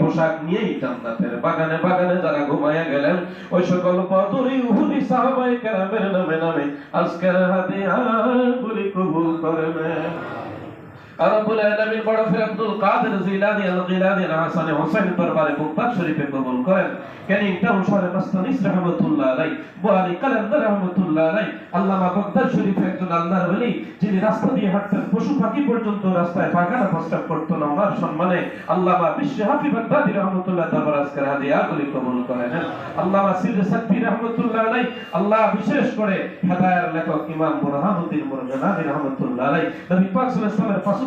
পোশাক নিয়েই জান্নাতের বাগানে বাগানে যারা ঘুমাইয়া গেলেন, ওই সকল বদরি উহুদি সাহাবায়ে কেরামের নামে নামে আজকের হাদিয়াগুলি কবুল করে রব্বুল আলামিন বড় ফির আব্দুল কাদের জিলানী আল গিলানী হাসান হোসেন দরবারে মুক্তার শরীফে কবুল করেন। কেনিংটাউন শহরে মাস্তানিস রহমাতুল্লাহ আলাই বুহারী কালান্দার রহমাতুল্লাহ আলাই আল্লামা বগদাদ শরীফে একজন আল্লাহর ওলি, যিনি রাস্তা দিয়ে হাঁটতেন, পশু পাখি পর্যন্ত রাস্তায় পায়খানা প্রস্তাব করতো না ওনার সম্মানে আল্লামা বিশ্ব হাফি বাগদাদি রহমাতুল্লাহ দরবার আজকের হাদিয়াগুলি কবুল করেন। আল্লামা সিদ্দিক সাকফি রহমাতুল্লাহ আলাই আল্লাহ বিশেষ করে হেদায়ের লেখক ইমাম বুরহানুদ্দিন মুরগানাদি রহমাতুল্লাহ আলাই নবী পাক সাল্লাল্লাহু আলাইহি ওয়াসাল্লামের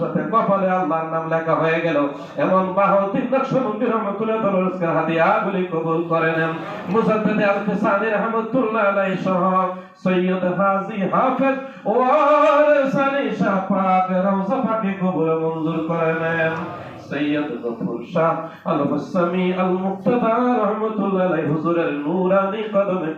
সাথে কপালে আল্লাহর নাম লেখা হয়ে গেল। এমন বাহুদ্দিন নকশবন্দি রহমাতুল্লাহ দরবারের হাদিয়াগুলি কবুল করে নেন। মুজাদ্দিদ আল ফিসানি রহমাতুল্লাহ আলাই সহ সৈয়দ হাজি হাফেজ শাহ পাক রওজা পাকে কবুল মঞ্জুর করে নেন। সৈয়দ গফুর শাহ আল মুসামি আল আলাইহি হুজুরের নূরানি কদমে